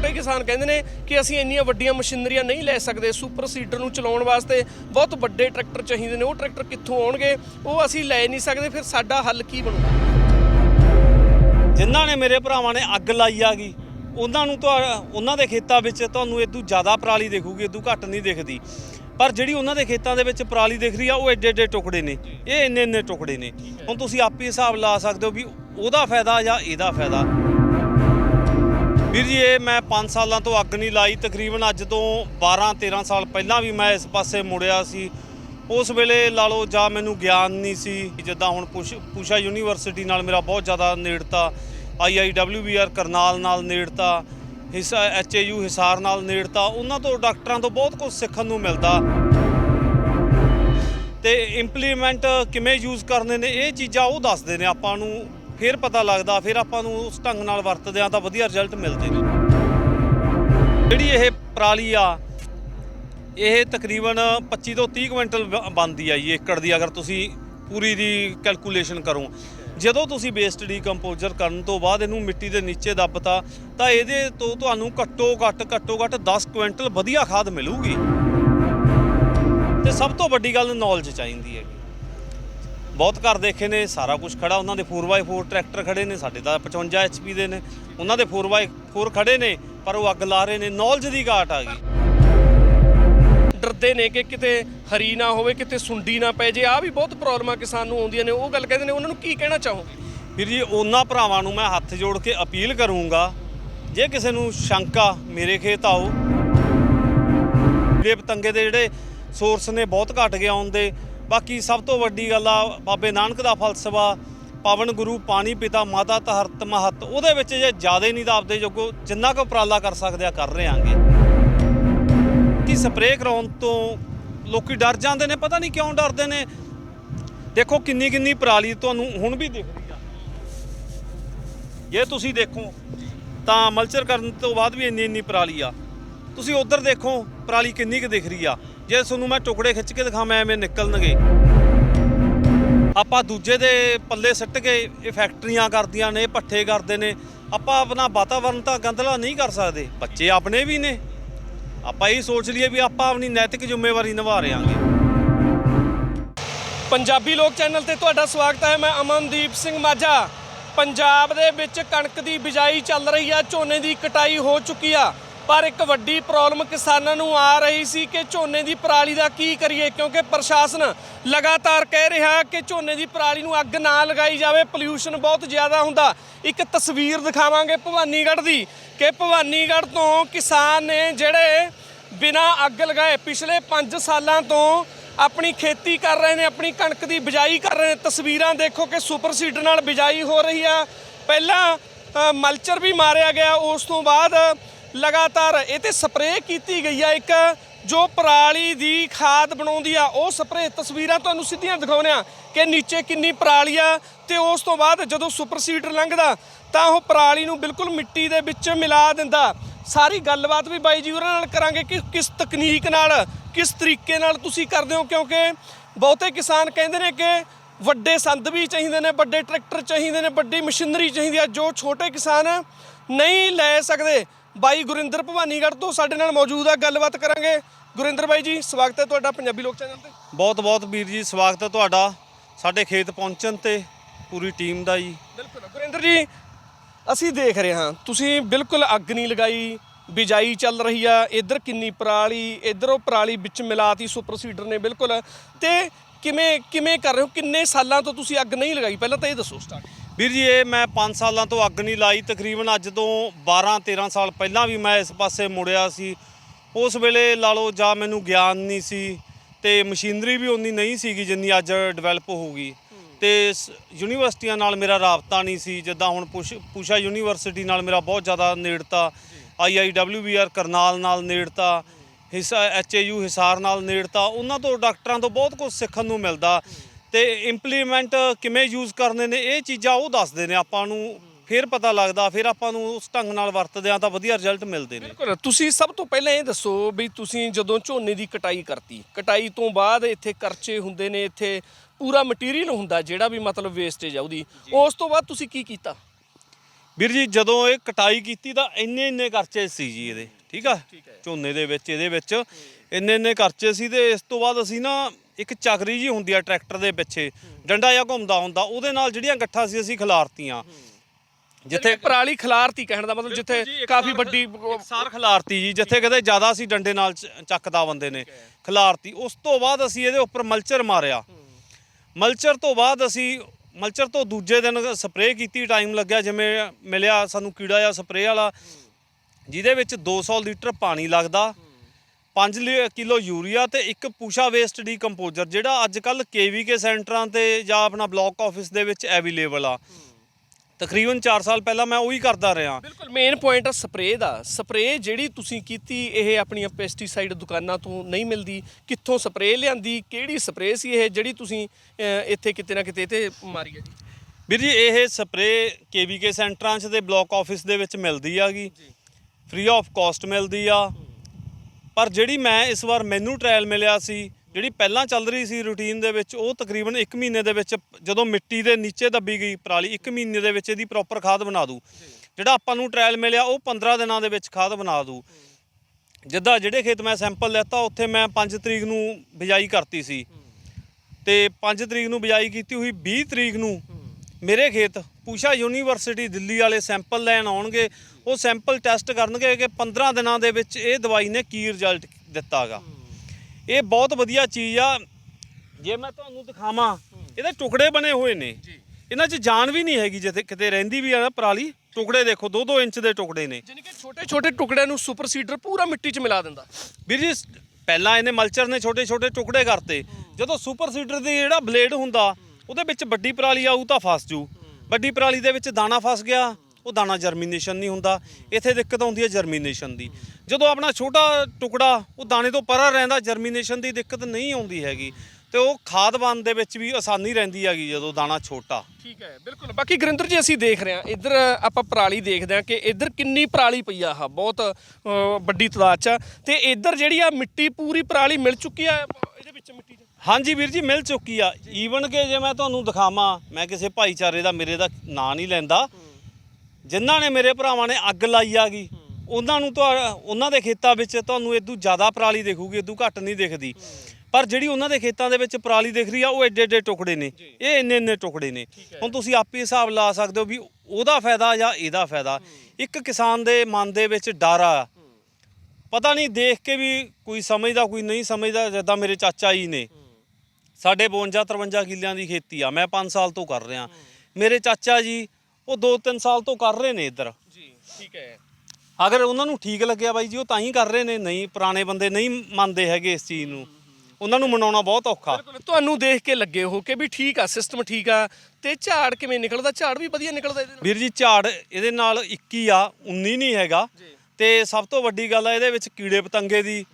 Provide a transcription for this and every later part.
ਛੋਟੇ ਕਿਸਾਨ ਕਹਿੰਦੇ ਨੇ ਕਿ ਅਸੀਂ ਇੰਨੀਆਂ ਵੱਡੀਆਂ ਮਸ਼ੀਨਰੀਆਂ ਨਹੀਂ ਲੈ ਸਕਦੇ, ਸੁਪਰ ਸੀਡਰ ਨੂੰ ਚਲਾਉਣ ਵਾਸਤੇ ਬਹੁਤ ਵੱਡੇ ਟਰੈਕਟਰ ਚਾਹੀਦੇ ਨੇ, ਉਹ ਟਰੈਕਟਰ ਕਿੱਥੋਂ ਆਉਣਗੇ, ਉਹ ਅਸੀਂ ਲੈ ਨਹੀਂ ਸਕਦੇ, ਫਿਰ ਸਾਡਾ ਹੱਲ ਕੀ ਬਣੂਗਾ? ਜਿਨ੍ਹਾਂ ਨੇ ਮੇਰੇ ਭਰਾਵਾਂ ਨੇ ਅੱਗ ਲਾਈ ਆ ਗਈ, ਉਹਨਾਂ ਨੂੰ ਤਾਂ, ਉਹਨਾਂ ਦੇ ਖੇਤਾਂ ਵਿੱਚ ਤੁਹਾਨੂੰ ਇਦੋਂ ਜ਼ਿਆਦਾ ਪਰਾਲੀ ਦੇਖੂਗੀ ਇਦੋਂ ਘੱਟ ਨਹੀਂ ਦਿਖਦੀ। ਪਰ ਜਿਹੜੀ ਉਹਨਾਂ ਦੇ ਖੇਤਾਂ ਦੇ ਵਿੱਚ ਪਰਾਲੀ ਦਿਖ ਰਹੀ ਆ, ਉਹ ਐਡੇ ਐਡੇ ਟੁਕੜੇ ਨੇ, ਇਹ ਇੰਨੇ ਇੰਨੇ ਟੁਕੜੇ ਨੇ। ਹੁਣ ਤੁਸੀਂ ਆਪੇ ਹਿਸਾਬ ਲਾ ਸਕਦੇ ਹੋ ਵੀ ਉਹਦਾ ਫਾਇਦਾ ਜਾਂ ਇਹਦਾ ਫਾਇਦਾ। ਵੀਰ ਜੀ, ਇਹ ਮੈਂ 5 ਸਾਲਾਂ ਤੋਂ ਅੱਗ ਨਹੀਂ ਲਾਈ। ਤਕਰੀਬਨ ਅੱਜ ਤੋਂ 12 13 ਸਾਲ ਪਹਿਲਾਂ ਵੀ ਮੈਂ ਇਸ ਪਾਸੇ ਮੁੜਿਆ ਸੀ। ਉਸ ਵੇਲੇ ਲਾ ਲਓ ਜਾਂ ਮੈਨੂੰ ਗਿਆਨ ਨਹੀਂ ਸੀ ਜਿੱਦਾਂ ਹੁਣ ਪੁਸ਼- ਪੂਸ਼ਾ ਯੂਨੀਵਰਸਿਟੀ ਨਾਲ ਮੇਰਾ ਬਹੁਤ ਜ਼ਿਆਦਾ ਨੇੜਤਾ ਆਈਆਈਡਬਲਯੂਬੀਆਰ ਕਰਨਾਲ ਨਾਲ ਨੇੜਤਾ, ਹਿਸਾ ਐਚਏਯੂ ਹਿਸਾਰ ਨਾਲ ਨੇੜਤਾ, ਉਹਨਾਂ ਤੋਂ ਡਾਕਟਰਾਂ ਤੋਂ ਬਹੁਤ ਕੁਝ ਸਿੱਖਣ ਨੂੰ ਮਿਲਦਾ। ਤੇ ਇੰਪਲੀਮੈਂਟ ਕਿਵੇਂ ਯੂਜ਼ ਕਰਨੇ ਨੇ, ਇਹ ਚੀਜ਼ਾਂ ਉਹ ਦੱਸਦੇ ਨੇ ਆਪਾਂ ਨੂੰ। ਫਿਰ ਪਤਾ ਲੱਗਦਾ, ਫਿਰ ਆਪਾਂ ਨੂੰ ਉਸ ਢੰਗ ਨਾਲ ਵਰਤਦੇ ਆ ਤਾਂ ਵਧੀਆ ਰਿਜ਼ਲਟ ਮਿਲਦੇ ਨੇ। ਜਿਹੜੀ ਇਹ ਪਰਾਲੀ ਆ, ਇਹ ਤਕਰੀਬਨ 25 ਤੋਂ 30 ਕੁਇੰਟਲ ਬ- ਬਣਦੀ ਆ ਜੀ, ਏਕੜ ਦੀ, ਅਗਰ ਤੁਸੀਂ ਪੂਰੀ ਦੀ ਕੈਲਕੂਲੇਸ਼ਨ ਕਰੋ। ਜਦੋਂ ਤੁਸੀਂ ਵੇਸਟ ਡੀਕੰਪੋਜ਼ਰ ਕਰਨ ਤੋਂ ਬਾਅਦ ਇਹਨੂੰ ਮਿੱਟੀ ਦੇ ਨੀਚੇ ਦੱਬਤਾ, ਤਾਂ ਇਹਦੇ ਤੋਂ ਤੁਹਾਨੂੰ ਘੱਟੋ ਘੱਟ ਘੱਟੋ ਘੱਟ 10 ਕੁਇੰਟਲ ਵਧੀਆ ਖਾਦ ਮਿਲੂਗੀ। ਤੇ ਸਭ ਤੋਂ ਵੱਡੀ ਗੱਲ ਨੌਲੇਜ ਚਾਹੀਦੀ ਹੈ ਬਹੁਤ ਘਰ ਦੇਖੇ ਨੇ ਸਾਰਾ ਕੁਝ ਖੜਾ ਉਹਨਾਂ ਦੇ 4x4 ਟਰੈਕਟਰ ਖੜੇ ਨੇ ਸਾਡੇ ਤਾਂ 55 ਐਚਪੀ ਦੇ ਨੇ ਉਹਨਾਂ ਦੇ 4x4 ਖੜੇ ਨੇ ਪਰ ਉਹ ਅੱਗ ਲਾ ਰਹੇ ਨੇ ਨੌਲੇਜ ਦੀ ਘਾਟ ਆ ਗਈ। ਡਰਦੇ ਨੇ ਕਿ ਕਿਤੇ ਹਰੀ ਨਾ ਹੋਵੇ ਕਿਤੇ ਸੁੰਡੀ ਨਾ ਪੈ ਜੇ ਆ ਵੀ ਬਹੁਤ ਪ੍ਰੋਬਲਮਾਂ ਕਿਸਾਨ ਨੂੰ ਆਉਂਦੀਆਂ ਨੇ ਉਹ ਗੱਲ ਕਹਿੰਦੇ ਨੇ ਉਹਨਾਂ ਨੂੰ ਕੀ ਕਹਿਣਾ ਚਾਹੋਗੇ? ਵੀਰ ਜੀ ਉਹਨਾਂ ਭਰਾਵਾਂ ਨੂੰ ਮੈਂ ਹੱਥ ਜੋੜ ਕੇ ਅਪੀਲ ਕਰੂੰਗਾ ਜੇ ਕਿਸੇ ਨੂੰ ਸ਼ੰਕਾ ਮੇਰੇ ਖੇਤ ਆਓ। ਇਹ ਪਤੰਗੇ ਦੇ ਜਿਹੜੇ ਸੋਰਸ ਨੇ ਬਹੁਤ ਘਟ ਗਏ ਆਉਣ ਦੇ ਬਾਕੀ ਸਭ ਤੋਂ ਵੱਡੀ ਗੱਲ ਆ, ਬਾਬੇ ਨਾਨਕ ਦਾ ਫਲਸਫਾ, ਪਵਨ ਗੁਰੂ, ਪਾਣੀ ਪਿਤਾ, ਮਾਤਾ ਧਰਤ ਮਹਤ, ਉਹਦੇ ਵਿੱਚ ਜੇ ਜ਼ਿਆਦਾ ਨਹੀਂ ਤਾਂ ਆਪਦੇ ਜੋਗੋ ਜਿੰਨਾ ਕੁ ਉਪਰਾਲਾ ਕਰ ਸਕਦੇ ਆ, ਕਰ ਰਹੇ ਆਂਗੇ। ਕਿ ਸਪਰੇਅ ਕਰਾਉਣ ਤੋਂ ਲੋਕੀ ਡਰ ਜਾਂਦੇ ਨੇ? ਪਤਾ ਨਹੀਂ ਕਿਉਂ ਡਰਦੇ ਨੇ। ਦੇਖੋ ਕਿੰਨੀ ਕਿੰਨੀ ਪਰਾਲੀ ਤੁਹਾਨੂੰ ਹੁਣ ਵੀ ਦਿਖ ਰਹੀ ਆ। ਜੇ ਤੁਸੀਂ ਦੇਖੋ, ਤਾਂ ਮਲਚਰ ਕਰਨ ਤੋਂ ਬਾਅਦ ਵੀ ਇੰਨੀ ਇੰਨੀ ਪਰਾਲੀ ਆ। ਤੁਸੀਂ ਉਧਰ ਦੇਖੋ, ਪਰਾਲੀ ਕਿੰਨੀ ਕੁ ਦਿਖ ਰਹੀ ਆ। ਜੇ ਤੁਹਾਨੂੰ ਮੈਂ ਟੁਕੜੇ ਖਿੱਚ ਕੇ ਦਿਖਾਵਾਂ, ਐਵੇਂ ਨਿਕਲਣਗੇ। ਆਪਾਂ ਦੂਜੇ ਦੇ ਪੱਲੇ ਸਿੱਟ ਕੇ ਇਹ ਫੈਕਟਰੀਆਂ ਕਰਦੀਆਂ ਨੇ ਪੱਠੇ ਕਰਦੇ ਨੇ। ਆਪਾਂ ਆਪਣਾ ਵਾਤਾਵਰਣ ਤਾਂ ਗੰਦਲਾ ਨਹੀਂ ਕਰ ਸਕਦੇ। ਬੱਚੇ ਆਪਣੇ ਵੀ ਨੇ। ਆਪਾਂ ਇਹ ਸੋਚ ਲਈਏ ਵੀ ਆਪਾਂ ਆਪਣੀ ਨੈਤਿਕ ਜ਼ਿੰਮੇਵਾਰੀ ਨਿਭਾ ਰਹੇ ਹਾਂਗੇ ਪੰਜਾਬੀ ਲੋਕ ਚੈਨਲ ਤੇ ਤੁਹਾਡਾ ਸਵਾਗਤ ਹੈ। ਮੈਂ ਅਮਨਦੀਪ ਸਿੰਘ ਮਾਝਾ। ਪੰਜਾਬ ਦੇ ਵਿੱਚ ਕਣਕ ਦੀ ਬਿਜਾਈ ਚੱਲ ਰਹੀ ਆ। ਝੋਨੇ ਦੀ ਕਟਾਈ ਹੋ ਚੁੱਕੀ ਆ। ਪਰ ਇੱਕ ਵੱਡੀ ਪ੍ਰੋਬਲਮ ਕਿਸਾਨਾਂ ਨੂੰ ਆ ਰਹੀ ਸੀ ਕਿ ਝੋਨੇ ਦੀ ਪਰਾਲੀ ਦਾ ਕੀ ਕਰੀਏ, ਕਿਉਂਕਿ ਪ੍ਰਸ਼ਾਸਨ ਲਗਾਤਾਰ ਕਹਿ ਰਿਹਾ ਕਿ ਝੋਨੇ ਦੀ ਪਰਾਲੀ ਨੂੰ ਅੱਗ ਨਾ ਲਗਾਈ ਜਾਵੇ ਪੋਲਿਊਸ਼ਨ ਬਹੁਤ ਜ਼ਿਆਦਾ ਹੁੰਦਾ। ਇੱਕ ਤਸਵੀਰ ਦਿਖਾਵਾਂਗੇ ਭਵਾਨੀਗੜ੍ਹ ਦੀ, ਕਿ ਭਵਾਨੀਗੜ੍ਹ ਤੋਂ ਕਿਸਾਨ ਨੇ ਜਿਹੜੇ ਬਿਨਾਂ ਅੱਗ ਲਗਾਏ ਪਿਛਲੇ 5 ਸਾਲਾਂ ਤੋਂ ਆਪਣੀ ਖੇਤੀ ਕਰ ਰਹੇ ਨੇ, ਆਪਣੀ ਕਣਕ ਦੀ ਬਿਜਾਈ ਕਰ ਰਹੇ ਨੇ। ਤਸਵੀਰਾਂ ਦੇਖੋ ਕਿ ਸੁਪਰ ਸੀਡਰ ਨਾਲ ਬਿਜਾਈ ਹੋ ਰਹੀ ਆ। ਪਹਿਲਾਂ ਮਲਚਰ ਵੀ ਮਾਰਿਆ ਗਿਆ, ਉਸ ਤੋਂ ਬਾਅਦ ਲਗਾਤਾਰ ਇਹ ਤੇ ਸਪਰੇਅ ਕੀਤੀ ਗਈ ਆ ਇੱਕ, ਜੋ ਪਰਾਲੀ ਦੀ ਖਾਦ ਬਣਾਉਂਦੀ ਆ, ਉਹ ਸਪਰੇਅ, ਤਸਵੀਰਾਂ ਤੁਹਾਨੂੰ ਸਿੱਧੀਆਂ ਦਿਖਾਉਂਦੇ ਆ ਕਿ ਨੀਚੇ ਕਿੰਨੀ ਪਰਾਲੀ ਆ ਤੇ ਉਸ ਤੋਂ ਬਾਅਦ ਜਦੋਂ ਸੁਪਰ ਸੀਡਰ ਲੰਘਦਾ, ਤਾਂ ਉਹ ਪਰਾਲੀ ਨੂੰ ਬਿਲਕੁਲ ਮਿੱਟੀ ਦੇ ਵਿੱਚ ਮਿਲਾ ਦਿੰਦਾ। ਸਾਰੀ ਗੱਲਬਾਤ ਵੀ ਬਾਈ ਜੀ ਉਹਨਾਂ ਨਾਲ ਕਰਾਂਗੇ ਕਿ ਕਿਸ ਤਕਨੀਕ ਨਾਲ, ਕਿਸ ਤਰੀਕੇ ਨਾਲ ਤੁਸੀਂ ਕਰਦੇ ਹੋ, ਕਿਉਂਕਿ ਬਹੁਤੇ ਕਿਸਾਨ ਕਹਿੰਦੇ ਨੇ ਕਿ ਵੱਡੇ ਸੰਦ ਵੀ ਚਾਹੀਦੇ ਨੇ, ਵੱਡੇ ਟਰੈਕਟਰ ਚਾਹੀਦੇ ਨੇ, ਵੱਡੀ ਮਸ਼ੀਨਰੀ ਚਾਹੀਦੀ ਆ, ਜੋ ਛੋਟੇ ਕਿਸਾਨ ਨਹੀਂ ਲੈ ਸਕਦੇ। ਬਾਈ ਗੁਰਿੰਦਰ ਭਵਾਨੀਗੜ੍ਹ ਤੋਂ ਸਾਡੇ ਨਾਲ ਮੌਜੂਦ ਆ ਗੱਲਬਾਤ ਕਰਾਂਗੇ। ਗੁਰਿੰਦਰ ਬਾਈ ਜੀ ਸਵਾਗਤ ਹੈ ਤੁਹਾਡਾ ਪੰਜਾਬੀ ਲੋਕ ਚੈਨਲ ਤੇ। ਬਹੁਤ ਬਹੁਤ ਵੀਰ ਜੀ ਸਵਾਗਤ ਹੈ ਤੁਹਾਡਾ। ਸਾਡੇ ਖੇਤ ਪਹੁੰਚਣ ਤੇ ਪੂਰੀ ਟੀਮ ਦਾ ਜੀ। ਬਿਲਕੁਲ। ਗੁਰਿੰਦਰ ਜੀ ਅਸੀਂ ਦੇਖ ਰਹੇ ਹਾਂ ਤੁਸੀਂ ਬਿਲਕੁਲ ਅੱਗ ਨਹੀਂ ਲਗਾਈ ਬਿਜਾਈ ਚੱਲ ਰਹੀ ਆ ਇੱਧਰ ਕਿੰਨੀ ਪਰਾਲੀ ਇੱਧਰੋਂ ਪਰਾਲੀ ਵਿੱਚ ਮਿਲਾਤੀ ਸੁਪਰ ਸੀਡਰ ਨੇ ਬਿਲਕੁਲ। ਤੇ ਕਿਵੇਂ ਕਿਵੇਂ ਕਰ ਰਹੇ ਹੋ? ਕਿੰਨੇ ਸਾਲਾਂ ਤੋਂ ਤੁਸੀਂ ਅੱਗ ਨਹੀਂ ਲਗਾਈ? ਪਹਿਲਾਂ ਤਾਂ ਇਹ ਦੱਸੋ ਸਟਾਰਟ ਵੀਰ ਜੀ, ਇਹ ਮੈਂ 5 ਸਾਲਾਂ ਤੋਂ ਅੱਗ ਨਹੀਂ ਲਾਈ। ਤਕਰੀਬਨ ਅੱਜ ਤੋਂ 12 13 ਸਾਲ ਪਹਿਲਾਂ ਵੀ ਮੈਂ ਇਸ ਪਾਸੇ ਮੁੜਿਆ ਸੀ। ਉਸ ਵੇਲੇ ਲਾ ਲਓ ਜਾਂ ਮੈਨੂੰ ਗਿਆਨ ਨਹੀਂ ਸੀ ਤੇ ਮਸ਼ੀਨਰੀ ਵੀ ਉਨੀ ਨਹੀਂ ਸੀਗੀ ਜਿੰਨੀ ਅੱਜ ਡਿਵੈਲਪ ਹੋ ਗਈ। ਤੇ ਸ- ਯੂਨੀਵਰਸਿਟੀਆਂ ਨਾਲ ਮੇਰਾ ਰਾਬਤਾ ਨਹੀਂ ਸੀ। ਜਿੱਦਾਂ ਹੁਣ ਪੁਸ਼- ਪੂਸ਼ਾ ਯੂਨੀਵਰਸਿਟੀ ਨਾਲ ਮੇਰਾ ਬਹੁਤ ਜ਼ਿਆਦਾ ਨੇੜਤਾ ਆਈਆਈਡਬਲਯੂਬੀਆਰ ਕਰਨਾਲ ਨਾਲ ਨੇੜਤਾ, ਹਿਸਾ ਐਚਏਯੂ ਹਿਸਾਰ ਨਾਲ ਨੇੜਤਾ, ਉਹਨਾਂ ਤੋਂ ਡਾਕਟਰਾਂ ਤੋਂ ਬਹੁਤ ਕੁਝ ਸਿੱਖਣ ਨੂੰ ਮਿਲਦਾ। ਤੇ ਇੰਪਲੀਮੈਂਟ ਕਿਵੇਂ ਯੂਜ਼ ਕਰਨੇ ਨੇ ਇਹ ਚੀਜ਼ਾਂ ਉਹ ਦੱਸਦੇ ਨੇ ਆਪਾਂ ਨੂੰ ਫਿਰ ਪਤਾ ਲੱਗਦਾ ਫਿਰ ਆਪਾਂ ਨੂੰ ਉਸ ਢੰਗ ਨਾਲ ਵਰਤਦੇ ਆ ਤਾਂ ਵਧੀਆ ਰਿਜ਼ਲਟ ਮਿਲਦੇ ਨੇ। ਬਿਲਕੁਲ ਤੁਸੀਂ ਸਭ ਤੋਂ ਪਹਿਲਾਂ ਇਹ ਦੱਸੋ ਵੀ ਤੁਸੀਂ ਜਦੋਂ ਝੋਨੇ ਦੀ ਕਟਾਈ ਕਰਤੀ ਕਟਾਈ ਤੋਂ ਬਾਅਦ ਇੱਥੇ ਕਰਚੇ ਹੁੰਦੇ ਨੇ ਇੱਥੇ ਪੂਰਾ ਮਟੀਰੀਅਲ ਹੁੰਦਾ ਜਿਹੜਾ ਵੀ ਮਤਲਬ ਵੇਸਟੇਜ ਆ ਉਹਦੀ ਉਸ ਤੋਂ ਬਾਅਦ ਤੁਸੀਂ ਕੀ ਕੀਤਾ? ਵੀਰ ਜੀ ਜਦੋਂ ਇਹ ਕਟਾਈ ਕੀਤੀ ਤਾਂ ਇੰਨੇ ਇੰਨੇ ਖਰਚੇ ਸੀ ਜੀ ਇਹਦੇ ਠੀਕ ਆ। ਝੋਨੇ ਦੇ ਵਿੱਚ ਇਹਦੇ ਵਿੱਚ ਇੰਨੇ ਇੰਨੇ ਖਰਚੇ ਸੀ ਤੇ ਇਸ ਤੋਂ ਬਾਅਦ ਅਸੀਂ ਨਾ ਇੱਕ ਚੱਕਰੀ ਜੀ ਹੁੰਦੀ ਆ ਟਰੈਕਟਰ ਦੇ ਪਿੱਛੇ ਡੰਡਾ ਜਿਹਾ ਘੁੰਮਦਾ ਹੁੰਦਾ ਉਹਦੇ ਨਾਲ ਜਿਹੜੀਆਂ ਗੱਠਾਂ ਸੀ ਅਸੀਂ ਖਿਲਾਰਤੀਆਂ। ਜਿੱਥੇ ਪਰਾਲੀ ਖਿਲਾਰਤੀ ਕਹਿਣ ਦਾ ਮਤਲਬ ਜਿੱਥੇ ਕਾਫੀ ਵੱਡੀ ਸਾਰ ਖਿਲਾਰਤੀ ਜੀ ਜਿੱਥੇ ਕਦੇ ਜ਼ਿਆਦਾ ਸੀ ਡੰਡੇ ਨਾਲ ਚੱਕਦਾ ਬੰਦੇ ਨੇ ਖਿਲਾਰਤੀ। ਉਸ ਤੋਂ ਬਾਅਦ ਅਸੀਂ ਇਹਦੇ ਉੱਪਰ ਮਲਚਰ ਮਾਰਿਆ। ਮਲਚਰ ਤੋਂ ਬਾਅਦ ਅਸੀਂ ਮਲਚਰ ਤੋਂ ਦੂਜੇ ਦਿਨ ਸਪਰੇਅ ਕੀਤੀ ਟਾਈਮ ਲੱਗਿਆ ਜਿਵੇਂ ਮਿਲਿਆ ਸਾਨੂੰ ਕੀੜਾ ਜਾਂ ਸਪਰੇਅ ਵਾਲਾ ਜਿਹਦੇ ਵਿੱਚ 200 ਲੀਟਰ ਪਾਣੀ ਲੱਗਦਾ। 5 ਕਿਲੋ ਯੂਰੀਆ ਤੇ ਇੱਕ ਪੂਸ਼ਾ ਵੇਸਟ ਡੀਕੰਪੋਜ਼ਰ ਜਿਹੜਾ ਅੱਜ ਕੱਲ ਕੇਵੀਕੇ ਸੈਂਟਰਾਂ ਤੇ ਜਾਂ ਆਪਣਾ ਬਲਾਕ ਆਫਿਸ ਦੇ ਵਿੱਚ ਅਵੇਲੇਬਲ ਆ। ਤਕਰੀਬਨ 4 ਸਾਲ ਪਹਿਲਾਂ ਮੈਂ ਉਹੀ ਕਰਦਾ ਰਿਹਾ। ਬਿਲਕੁਲ ਮੇਨ ਪੁਆਇੰਟ ਆ ਸਪਰੇਅ ਦਾ। ਸਪਰੇਅ ਜਿਹੜੀ ਤੁਸੀਂ ਕੀਤੀ ਇਹ ਆਪਣੀਆਂ ਪੈਸਟੀਸਾਈਡ ਦੁਕਾਨਾਂ ਤੋਂ ਨਹੀਂ ਮਿਲਦੀ। ਕਿੱਥੋਂ ਸਪਰੇਅ ਲਿਆਂਦੀ ਕਿਹੜੀ ਸਪਰੇਅ ਸੀ ਇਹ ਜਿਹੜੀ ਤੁਸੀਂ ਇੱਥੇ ਕਿਤੇ ਨਾ ਕਿਤੇ ਤੇ ਮਾਰੀ ਹੈ ਜੀ ਵੀਰ ਜੀ ਇਹ ਸਪਰੇਅ ਕੇਵੀਕੇ ਸੈਂਟਰਾਂ 'ਚ ਤੇ ਬਲਾਕ ਆਫਿਸ ਦੇ ਵਿੱਚ ਮਿਲਦੀ ਆਗੀ ਫ੍ਰੀ ਆਫ ਕਾਸਟ ਮਿਲਦੀ ਆ। ਪਰ ਜਿਹੜੀ ਮੈਂ ਇਸ ਵਾਰ ਮੈਨੂੰ ਟ੍ਰਾਇਲ ਮਿਲਿਆ ਸੀ, ਜਿਹੜੀ ਪਹਿਲਾਂ ਚੱਲ ਰਹੀ ਸੀ ਰੂਟੀਨ ਦੇ ਵਿੱਚ, ਉਹ ਤਕਰੀਬਨ 1 ਮਹੀਨੇ ਦੇ ਵਿੱਚ ਜਦੋਂ ਮਿੱਟੀ ਦੇ ਨੀਚੇ ਦੱਬੀ ਗਈ ਪਰਾਲੀ 1 ਮਹੀਨੇ ਦੇ ਵਿੱਚ ਇਹਦੀ ਪ੍ਰੋਪਰ ਖਾਦ ਬਣਾ ਦੂ ਜਿਹੜਾ ਆਪਾਂ ਨੂੰ ਟ੍ਰਾਇਲ ਮਿਲਿਆ, ਉਹ 15 ਦਿਨਾਂ ਦੇ ਵਿੱਚ ਖਾਦ ਬਣਾ ਦੂ ਜਿੱਦਾਂ ਜਿਹੜੇ ਖੇਤ ਮੈਂ ਸੈਂਪਲ ਲੈਤਾ ਉੱਥੇ ਮੈਂ 5 ਤਰੀਕ ਨੂੰ ਬਿਜਾਈ ਕਰਤੀ ਸੀ। ਤੇ 5 ਤਰੀਕ ਨੂੰ ਬਿਜਾਈ ਕੀਤੀ ਹੋਈ 20 ਤਰੀਕ ਨੂੰ ਮੇਰੇ ਖੇਤ ਪੂਸ਼ਾ ਯੂਨੀਵਰਸਿਟੀ ਦਿੱਲੀ ਵਾਲੇ ਸੈਂਪਲ ਲੈਣ ਆਉਣਗੇ। ਉਹ ਸੈਂਪਲ ਟੈਸਟ ਕਰਨਗੇ ਕਿ 15 ਦਿਨਾਂ ਦੇ ਵਿੱਚ ਇਹ ਦਵਾਈ ਨੇ ਕੀ ਰਿਜ਼ਲਟ ਦਿੱਤਾਗਾ। ਇਹ ਬਹੁਤ ਵਧੀਆ ਚੀਜ਼ ਆ। ਜੇ ਮੈਂ ਤੁਹਾਨੂੰ ਦਿਖਾਵਾਂ ਇਹਦੇ ਟੁਕੜੇ ਬਣੇ ਹੋਏ ਨੇ। ਇਹਨਾਂ 'ਚ ਜਾਨ ਵੀ ਨਹੀਂ ਹੈਗੀ ਜਿੱਥੇ ਕਿਤੇ ਰਹਿੰਦੀ ਵੀ ਆ ਨਾ ਪਰਾਲੀ। ਟੁਕੜੇ ਦੇਖੋ 2-2 ਇੰਚ ਦੇ ਟੁਕੜੇ ਨੇ। ਜਾਨੀ ਕਿ ਛੋਟੇ ਛੋਟੇ ਟੁਕੜਿਆਂ ਨੂੰ ਸੁਪਰ ਸੀਡਰ ਪੂਰਾ ਮਿੱਟੀ 'ਚ ਮਿਲਾ ਦਿੰਦਾ। ਵੀਰ ਜੀ ਪਹਿਲਾਂ ਇਹਨੇ ਮਲਚਰ ਨੇ ਛੋਟੇ ਛੋਟੇ ਟੁਕੜੇ ਕਰਤੇ। ਜਦੋਂ ਸੁਪਰ ਸੀਡਰ ਦੀ ਜਿਹੜਾ ਬਲੇਡ ਹੁੰਦਾ ਉਹਦੇ ਵਿੱਚ ਵੱਡੀ ਪਰਾਲੀ ਆਊ ਤਾਂ ਫਸ ਜੂ। ਵੱਡੀ ਪਰਾਲੀ ਦੇ ਵਿੱਚ ਦਾਣਾ ਫਸ ਗਿਆ। ਉਹ ਦਾਣਾ ਜਰਮੀਨੇਸ਼ਨ ਨਹੀਂ ਹੁੰਦਾ। ਇੱਥੇ ਦਿੱਕਤ ਆਉਂਦੀ ਹੈ ਜਰਮੀਨੇਸ਼ਨ ਦੀ। ਜਦੋਂ ਆਪਣਾ ਛੋਟਾ ਟੁਕੜਾ ਉਹ ਦਾਣੇ ਤੋਂ ਪਰਾਂ ਰਹਿੰਦਾ ਜਰਮੀਨੇਸ਼ਨ ਦੀ ਦਿੱਕਤ ਨਹੀਂ ਆਉਂਦੀ ਹੈਗੀ। ਤੇ ਉਹ ਖਾਦ ਬਣ ਦੇ ਵਿੱਚ ਵੀ ਆਸਾਨੀ ਰਹਿੰਦੀ ਹੈਗੀ ਜਦੋਂ ਦਾਣਾ ਛੋਟਾ। ਠੀਕ ਹੈ ਬਿਲਕੁਲ। ਬਾਕੀ ਗੁਰਿੰਦਰ ਜੀ ਅਸੀਂ ਦੇਖ ਰਹੇ ਹਾਂ। ਇੱਧਰ ਆਪਾਂ ਪਰਾਲੀ ਦੇਖਦੇ ਹਾਂ ਕਿ ਇੱਧਰ ਕਿੰਨੀ ਪਰਾਲੀ ਪਈ ਆ। ਬਹੁਤ ਵੱਡੀ ਤਾਦਾਦ 'ਚ ਆ। ਤੇ ਇੱਧਰ ਜਿਹੜੀ ਆ ਮਿੱਟੀ ਪੂਰੀ ਪਰਾਲੀ ਮਿਲ ਚੁੱਕੀ ਆ। ਇਹਦੇ ਵਿੱਚ ਮਿੱਟੀ 'ਚ? ਹਾਂਜੀ ਵੀਰ ਜੀ ਮਿਲ ਚੁੱਕੀ ਆ। ਈਵਨ ਕਿ ਜੇ ਮੈਂ ਤੁਹਾਨੂੰ ਦਿਖਾਵਾਂ ਮੈਂ ਕਿਸੇ ਭਾਈਚਾਰੇ ਦਾ ਮੇਰੇ ਦਾ ਨਾਂ ਨਹੀਂ ਲੈਂਦਾ। ਜਿਨ੍ਹਾਂ ਨੇ ਮੇਰੇ ਭਰਾਵਾਂ ਨੇ ਅੱਗ ਲਾਈ ਆਗੀ ਉਹਨਾਂ ਨੂੰ ਤੁਹਾ- ਉਹਨਾਂ ਦੇ ਖੇਤਾਂ ਵਿੱਚ ਤੁਹਾਨੂੰ ਇਦੋਂ ਜ਼ਿਆਦਾ ਪਰਾਲੀ ਦਿਖੂਗੀ ਇਦੋਂ ਘੱਟ ਨਹੀਂ ਦਿਖਦੀ। ਪਰ ਜਿਹੜੀ ਉਹਨਾਂ ਦੇ ਖੇਤਾਂ ਦੇ ਵਿੱਚ ਪਰਾਲੀ ਦਿਖ ਰਹੀ ਆ ਉਹ ਏਡੇ ਏਡੇ ਟੁਕੜੇ ਨੇ। ਇਹ ਇੰਨੇ ਇੰਨੇ ਟੁਕੜੇ ਨੇ। ਹੁਣ ਤੁਸੀਂ ਆਪੇ ਹਿਸਾਬ ਲਾ ਸਕਦੇ ਹੋ ਵੀ ਉਹਦਾ ਫਾਇਦਾ ਜਾਂ ਇਹਦਾ ਫਾਇਦਾ। ਇੱਕ ਕਿਸਾਨ ਦੇ ਮਨ ਦੇ ਵਿੱਚ ਡਰ ਆ। ਪਤਾ ਨਹੀਂ ਦੇਖ ਕੇ ਵੀ ਕੋਈ ਸਮਝਦਾ ਕੋਈ ਨਹੀਂ ਸਮਝਦਾ ਜਿੱਦਾਂ ਮੇਰੇ ਚਾਚਾ ਜੀ ਨੇ। ਸਾਡੇ 52 53 ਕਿੱਲਿਆਂ ਦੀ ਖੇਤੀ ਆ ਮੈਂ 5 ਸਾਲ ਤੋਂ ਕਰ ਰਿਹਾ। ਮੇਰੇ ਚਾਚਾ ਜੀ ਉਹ 2-3 ਸਾਲ ਤੋਂ ਕਰ ਰਹੇ ਨੇ ਇੱਧਰ। ਜੀ ਠੀਕ ਹੈ। ਅਗਰ ਉਹਨਾਂ ਨੂੰ ਠੀਕ ਲੱਗਿਆ ਬਾਈ ਜੀ ਉਹ ਤਾਂ ਹੀ ਕਰ ਰਹੇ ਨੇ। ਨਹੀਂ ਪੁਰਾਣੇ ਬੰਦੇ ਨਹੀਂ ਮੰਨਦੇ ਹੈਗੇ ਇਸ ਚੀਜ਼ ਨੂੰ। ਉਹਨਾਂ ਨੂੰ ਮਨਾਉਣਾ ਬਹੁਤ ਔਖਾ। ਤੁਹਾਨੂੰ ਦੇਖ ਕੇ ਲੱਗੇ ਹੋ ਕਿ ਵੀ ਠੀਕ ਆ ਸਿਸਟਮ ਠੀਕ ਆ ਤੇ ਝਾੜ ਕਿਵੇਂ ਨਿਕਲਦਾ? ਝਾੜ ਵੀ ਵਧੀਆ ਨਿਕਲਦਾ ਇਹਦੇ ਨਾਲ। ਵੀਰ ਜੀ ਝਾੜ ਇਹਦੇ ਨਾਲ 21 ਆ 19 ਨਹੀਂ ਹੈਗਾ। ਤੇ ਸਭ ਤੋਂ ਵੱਡੀ ਗੱਲ ਆ ਇਹਦੇ ਵਿੱਚ ਕੀੜੇ ਪਤੰਗੇ ਦੀ।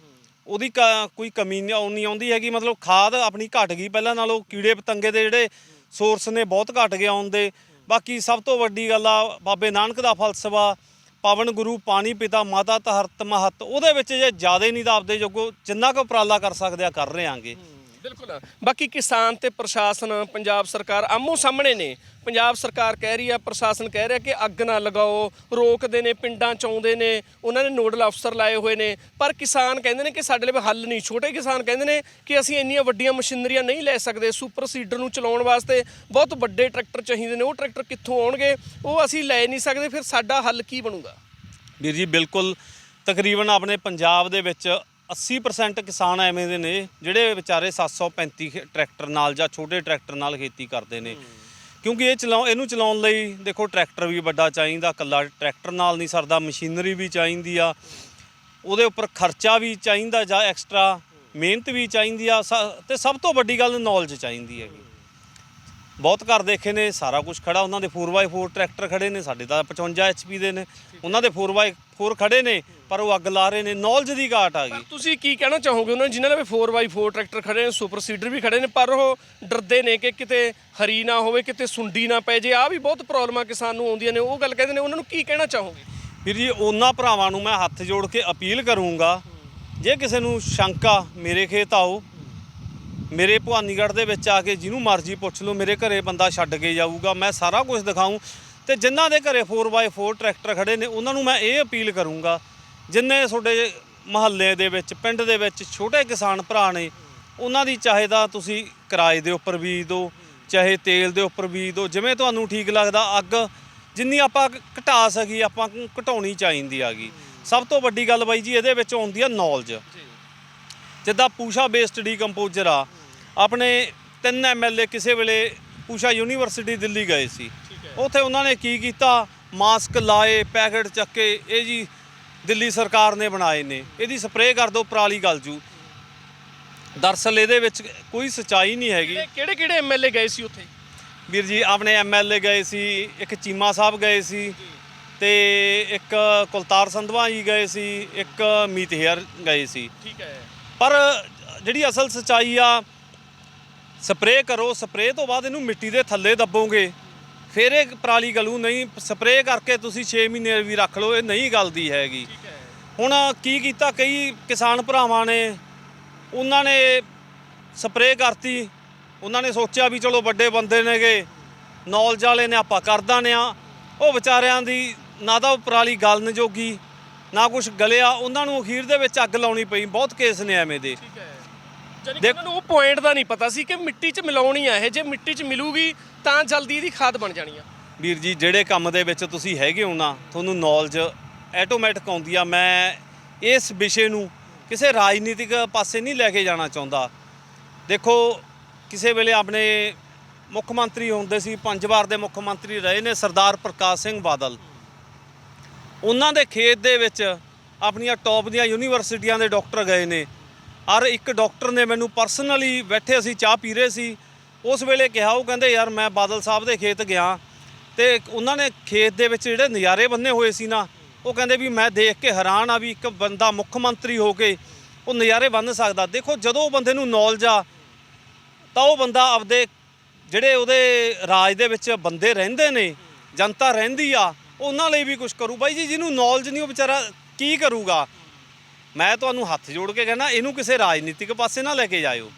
ਉਹਦੀ ਕੋਈ ਕਮੀ ਨਹੀਂ ਆਉਂਦੀ ਹੈਗੀ। ਮਤਲਬ ਖਾਦ ਆਪਣੀ ਘਟ ਗਈ। ਪਹਿਲਾਂ ਨਾਲੋਂ ਕੀੜੇ ਪਤੰਗੇ ਦੇ ਜਿਹੜੇ ਸੋਰਸ ਨੇ ਬਹੁਤ ਘਟ ਗਏ ਆਉਣ ਦੇ। ਬਾਕੀ ਸਭ ਤੋਂ ਵੱਡੀ ਗੱਲ ਆ, ਬਾਬੇ ਨਾਨਕ ਦਾ ਫਲਸਫਾ, ਪਾਵਨ ਗੁਰੂ, ਪਾਣੀ ਪਿਤਾ, ਮਾਤਾ ਧਰਤ ਮਹਤ, ਉਹਦੇ ਵਿੱਚ ਜੇ ਜ਼ਿਆਦਾ ਨਹੀਂ ਤਾਂ ਆਪਦੇ ਜੋਗੋ ਜਿੰਨਾ ਕੁ ਉਪਰਾਲਾ ਕਰ ਸਕਦੇ ਆ, ਕਰ ਰਹੇ ਆਂਗੇ। ਬਿਲਕੁਲ। ਬਾਕੀ ਕਿਸਾਨ ਤੇ ਪ੍ਰਸ਼ਾਸਨ, ਪੰਜਾਬ ਸਰਕਾਰ ਆਮੋ ਸਾਹਮਣੇ ਨੇ। ਪੰਜਾਬ ਸਰਕਾਰ ਕਹਿ ਰਹੀ ਆ ਪ੍ਰਸ਼ਾਸਨ ਕਹਿ ਰਿਹਾ ਕਿ ਅੱਗ ਨਾ ਲਗਾਓ, ਰੋਕਦੇ ਨੇ, ਪਿੰਡਾਂ ਚ ਆਉਂਦੇ ਨੇ, ਉਹਨਾਂ ਨੇ ਨੋਡਲ ਅਫਸਰ ਲਾਏ ਹੋਏ ਨੇ। ਪਰ ਕਿਸਾਨ ਕਹਿੰਦੇ ਨੇ ਕਿ ਸਾਡੇ ਲਈ ਹੱਲ ਨਹੀਂ। ਛੋਟੇ ਕਿਸਾਨ ਕਹਿੰਦੇ ਨੇ ਕਿ ਅਸੀਂ ਇੰਨੀਆਂ ਵੱਡੀਆਂ ਮਸ਼ੀਨਰੀਆਂ ਨਹੀਂ ਲੈ ਸਕਦੇ ਸੁਪਰ ਸੀਡਰ ਨੂੰ ਚਲਾਉਣ ਵਾਸਤੇ। ਬਹੁਤ ਵੱਡੇ ਟਰੈਕਟਰ ਚਾਹੀਦੇ ਨੇ। ਉਹ ਟਰੈਕਟਰ ਕਿੱਥੋਂ ਆਉਣਗੇ, ਉਹ ਅਸੀਂ ਲੈ ਨਹੀਂ ਸਕਦੇ। ਫਿਰ ਸਾਡਾ ਹੱਲ ਕੀ ਬਣੂਗਾ? ਵੀਰ ਜੀ, ਬਿਲਕੁਲ ਤਕਰੀਬਨ ਆਪਣੇ ਪੰਜਾਬ ਦੇ ਵਿੱਚ 80% ਕਿਸਾਨ ਐਵੇਂ ਦੇ ਨੇ, ਜਿਹੜੇ ਵਿਚਾਰੇ 735 ਖੇ- ਟਰੈਕਟਰ ਨਾਲ ਜਾਂ ਛੋਟੇ ਟਰੈਕਟਰ ਨਾਲ ਖੇਤੀ ਕਰਦੇ ਨੇ। ਕਿਉਂਕਿ ਇਹ ਚਲਾਉ, ਇਹਨੂੰ ਚਲਾਉਣ ਲਈ ਦੇਖੋ ਟਰੈਕਟਰ ਵੀ ਵੱਡਾ ਚਾਹੀਦਾ ਕੱਲਾ ਟਰੈਕਟਰ ਨਾਲ ਨਹੀਂ ਸਰਦਾ, ਮਸ਼ੀਨਰੀ ਵੀ ਚਾਹੀਦੀ ਆ। ਉਹਦੇ ਉੱਪਰ ਖਰਚਾ ਵੀ ਚਾਹੀਦਾ ਜਾਂ ਐਕਸਟਰਾ ਮਿਹਨਤ ਵੀ ਚਾਹੀਦੀ ਆ, ਸ- ਤੇ ਸਭ ਤੋਂ ਵੱਡੀ ਗੱਲ ਨੌਲੇਜ ਚਾਹੀਦੀ ਹੈਗੀ। ਬਹੁਤ ਘਰ ਦੇਖੇ ਨੇ ਸਾਰਾ ਕੁਝ ਖੜਾ ਉਹਨਾਂ ਦੇ 4x4 ਟਰੈਕਟਰ ਖੜੇ ਨੇ ਸਾਡੇ ਤਾਂ 55 ਐਚਪੀ ਦੇ ਨੇ ਉਹਨਾਂ ਦੇ 4x4 ਖੜੇ ਨੇ ਪਰ ਉਹ ਅੱਗ ਲਾ ਰਹੇ ਨੇ ਨੌਲੇਜ ਦੀ ਘਾਟ ਆ ਗਈ। ਤੁਸੀਂ ਕੀ ਕਹਿਣਾ ਚਾਹੋਗੇ ਉਹਨਾਂ ਨੂੰ ਜਿਨ੍ਹਾਂ ਦੇ 4x4 ਟਰੈਕਟਰ ਖੜੇ ਨੇ ਸੁਪਰ ਸੀਡਰ ਵੀ ਖੜੇ ਨੇ ਪਰ ਉਹ ਡਰਦੇ ਨੇ ਕਿ ਕਿਤੇ ਹਰੀ ਨਾ ਹੋਵੇ ਕਿਤੇ ਸੁੰਡੀ ਨਾ ਪੈ ਜੇ ਆ ਵੀ ਬਹੁਤ ਪ੍ਰੋਬਲਮਾਂ ਕਿਸਾਨ ਨੂੰ ਆਉਂਦੀਆਂ ਨੇ ਉਹ ਗੱਲ ਕਹਿੰਦੇ ਨੇ ਉਹਨਾਂ ਨੂੰ ਕੀ ਕਹਿਣਾ ਚਾਹੋਗੇ? ਵੀਰ ਜੀ ਉਹਨਾਂ ਭਰਾਵਾਂ ਨੂੰ ਮੈਂ ਹੱਥ ਜੋੜ ਕੇ ਅਪੀਲ ਕਰੂੰਗਾ ਜੇ ਕਿਸੇ ਨੂੰ ਸ਼ੰਕਾ ਮੇਰੇ ਖੇਤ ਆਓ ਮੇਰੇ ਭਵਾਨੀਗੜ੍ਹ ਦੇ ਵਿੱਚ ਆ ਕੇ ਜਿਹਨੂੰ ਮਰਜ਼ੀ ਪੁੱਛ ਲਓ, ਮੇਰੇ ਘਰੇ ਬੰਦਾ ਛੱਡ ਕੇ ਜਾਊਗਾ, ਮੈਂ ਸਾਰਾ ਕੁਝ ਦਿਖਾਊਂ। ਤੇ ਜਿਨ੍ਹਾਂ ਦੇ ਘਰੇ 4x4 ਟਰੈਕਟਰ ਖੜੇ ਨੇ, ਉਹਨਾਂ ਨੂੰ ਮੈਂ ਇਹ ਅਪੀਲ ਕਰੂੰਗਾ, ਜਿੰਨੇ ਤੁਹਾਡੇ ਮਹੱਲੇ ਦੇ ਵਿੱਚ, ਪਿੰਡ ਦੇ ਵਿੱਚ ਛੋਟੇ ਕਿਸਾਨ ਭਰਾ ਨੇ, ਉਹਨਾਂ ਦੀ ਚਾਹੇ ਤਾਂ ਤੁਸੀਂ ਕਿਰਾਏ ਦੇ ਉੱਪਰ ਬੀਜ ਦਿਓ, ਚਾਹੇ ਤੇਲ ਦੇ ਉੱਪਰ ਬੀਜ ਦਿਓ, ਜਿਵੇਂ ਤੁਹਾਨੂੰ ਠੀਕ ਲੱਗਦਾ, ਅੱਗ ਜਿੰਨੀ ਆਪਾਂ ਘਟਾ ਸਕੀ ਆਪਾਂ ਘਟਾਉਣੀ ਚਾਹੀਦੀ ਆਗੀ ਸਭ ਤੋਂ ਵੱਡੀ ਗੱਲ ਬਾਈ ਜੀ, ਇਹਦੇ ਵਿੱਚ ਆਉਂਦੀ ਆ ਨੌਲੇਜ ਜਿੱਦਾਂ ਪੂਸ਼ਾ ਬੇਸਡ ਡੀਕੰਪੋਜ਼ਰ ਆ ਆਪਣੇ ਤਿੰਨ ਐਮਐਲਏ ਕਿਸੇ ਵੇਲੇ ਪੂਸ਼ਾ ਯੂਨੀਵਰਸਿਟੀ ਦਿੱਲੀ ਗਏ ਸੀ। ਉੱਥੇ ਉਹਨਾਂ ਨੇ ਕੀ ਕੀਤਾ? ਮਾਸਕ ਲਾਏ ਪੈਕੇਟ ਚੱਕੇ ਇਹ ਜੀ ਦਿੱਲੀ ਸਰਕਾਰ ਨੇ ਬਣਾਏ ਨੇ। ਇਹਦੀ ਸਪਰੇਅ ਕਰ ਦਿਓ ਪਰਾਲੀ ਗਲ ਜੂ। ਦਰਅਸਲ ਇਹਦੇ ਵਿੱਚ ਕੋਈ ਸਚਾਈ ਨਹੀਂ ਹੈਗੀ। ਕਿਹੜੇ ਕਿਹੜੇ ਐਮਐਲਏ ਗਏ ਸੀ ਉੱਥੇ? ਵੀਰ ਜੀ ਆਪਣੇ ਐਮਐਲਏ ਗਏ ਸੀ ਇੱਕ ਚੀਮਾ ਸਾਹਿਬ ਗਏ ਸੀ ਤੇ ਇੱਕ ਕੁਲਤਾਰ ਸੰਧਵਾ ਜੀ ਗਏ ਸੀ ਇੱਕ ਮੀਤ ਹੇਅਰ ਗਏ ਸੀ। ਠੀਕ ਹੈ। ਪਰ ਜਿਹੜੀ ਅਸਲ ਸਚਾਈ ਆ ਸਪਰੇਅ ਕਰੋ ਸਪਰੇਅ ਤੋਂ ਬਾਅਦ ਇਹਨੂੰ ਮਿੱਟੀ ਦੇ ਥੱਲੇ ਦੱਬੋਗੇ। ਫਿਰ ਇਹ ਪਰਾਲੀ ਗਲੂ ਨਹੀਂ ਸਪਰੇਅ ਕਰਕੇ ਤੁਸੀਂ 6 ਮਹੀਨੇ ਵੀ ਰੱਖ ਲਓ ਇਹ ਨਹੀਂ ਗਲਦੀ ਹੈਗੀ। ਹੁਣ ਕੀ ਕੀਤਾ ਕਈ ਕਿਸਾਨ ਭਰਾਵਾਂ ਨੇ ਉਹਨਾਂ ਨੇ ਸਪਰੇਅ ਕਰਤੀ। ਉਹਨਾਂ ਨੇ ਸੋਚਿਆ ਵੀ ਚਲੋ ਵੱਡੇ ਬੰਦੇ ਨੇਗੇ ਨੌਲੇਜ ਵਾਲੇ ਨੇ ਆਪਾਂ ਕਰ ਦਾਨੇ ਆ। ਉਹ ਵਿਚਾਰਿਆਂ ਦੀ ਨਾ ਤਾਂ ਪਰਾਲੀ ਗਲਨ ਜੋਗੀ ਨਾ ਕੁਝ ਗਲਿਆ ਉਹਨਾਂ ਨੂੰ ਅਖੀਰ ਦੇ ਵਿੱਚ ਅੱਗ ਲਾਉਣੀ ਪਈ। ਬਹੁਤ ਕੇਸ ਨੇ ਐਵੇਂ ਦੇ। ਠੀਕ ਹੈ। ਜਾਨੀ ਕਿ ਉਹਨਾਂ ਨੂੰ ਉਹ ਪੁਆਇੰਟ ਦਾ ਨਹੀਂ ਪਤਾ ਸੀ ਕਿ ਮਿੱਟੀ 'ਚ ਮਿਲਾਉਣੀ ਆ ਇਹ। ਜੇ ਮਿੱਟੀ 'ਚ ਮਿਲੂਗੀ, ਤਾਂ ਜਲਦੀ ਇਹਦੀ ਖਾਦ ਬਣ ਜਾਣੀ ਆ। ਵੀਰ ਜੀ, ਜਿਹੜੇ ਕੰਮ ਦੇ ਵਿੱਚ ਤੁਸੀਂ ਹੈਗੇ ਹੋ ਨਾ, ਤੁਹਾਨੂੰ ਨੌਲੇਜ ਆਟੋਮੈਟਿਕ ਆਉਂਦੀ ਆ। ਮੈਂ ਇਸ ਵਿਸ਼ੇ ਨੂੰ ਕਿਸੇ ਰਾਜਨੀਤਿਕ ਪਾਸੇ ਨਹੀਂ ਲੈ ਕੇ ਜਾਣਾ ਚਾਹੁੰਦਾ। ਦੇਖੋ, ਕਿਸੇ ਵੇਲੇ ਆਪਣੇ ਮੁੱਖ ਮੰਤਰੀ ਹੁੰਦੇ ਸੀ, ਪੰਜ ਵਾਰ ਦੇ ਮੁੱਖ ਮੰਤਰੀ ਰਹੇ ਨੇ, ਸਰਦਾਰ ਪ੍ਰਕਾਸ਼ ਸਿੰਘ ਬਾਦਲ। ਉਹਨਾਂ ਦੇ ਖੇਤ ਦੇ ਵਿੱਚ ਆਪਣੀਆਂ ਟੌਪ ਦੀਆਂ ਯੂਨੀਵਰਸਿਟੀਆਂ ਦੇ ਡਾਕਟਰ ਗਏ ਨੇ। ਔਰ ਇੱਕ ਡਾਕਟਰ ਨੇ ਮੈਨੂੰ ਪਰਸਨਲੀ ਬੈਠੇ ਅਸੀਂ ਚਾਹ ਪੀ ਰਹੇ ਸੀ। ਉਸ ਵੇਲੇ ਕਿਹਾ, ਉਹ ਕਹਿੰਦੇ, ਯਾਰ, ਮੈਂ ਬਾਦਲ ਸਾਹਿਬ ਦੇ ਖੇਤ ਗਿਆ ਤੇ ਉਹਨਾਂ ਨੇ ਖੇਤ ਦੇ ਵਿੱਚ ਜਿਹੜੇ ਨਜ਼ਾਰੇ ਬੰਨੇ ਹੋਏ ਸੀ ਨਾ, ਉਹ ਕਹਿੰਦੇ ਵੀ ਮੈਂ ਦੇਖ ਕੇ ਹੈਰਾਨ ਆ ਵੀ ਇੱਕ ਬੰਦਾ ਮੁੱਖ ਮੰਤਰੀ ਹੋ ਕੇ ਉਹ ਨਜ਼ਾਰੇ ਬੰਨ ਸਕਦਾ। ਦੇਖੋ, ਜਦੋਂ ਉਹ ਬੰਦੇ ਨੂੰ ਨੌਲੇਜ ਆ, ਤਾਂ ਉਹ ਬੰਦਾ ਆਪਦੇ ਜਿਹੜੇ ਉਹਦੇ ਰਾਜ ਦੇ ਵਿੱਚ ਬੰਦੇ ਰਹਿੰਦੇ ਨੇ, ਜਨਤਾ ਰਹਿੰਦੀ ਆ, ਉਹਨਾਂ ਲਈ ਵੀ ਕੁਝ ਕਰੂ। ਬਾਈ ਜੀ, ਜਿਹਨੂੰ ਨੌਲੇਜ ਨਹੀਂ, ਉਹ ਵਿਚਾਰਾ ਕੀ ਕਰੂਗਾ? ਮੈਂ ਤੁਹਾਨੂੰ ਹੱਥ ਜੋੜ ਕੇ ਕਹਿੰਦਾ ਇਹਨੂੰ ਕਿਸੇ ਰਾਜਨੀਤਿਕ ਪਾਸੇ ਨਾ ਲੈ ਕੇ ਜਾਇਓ।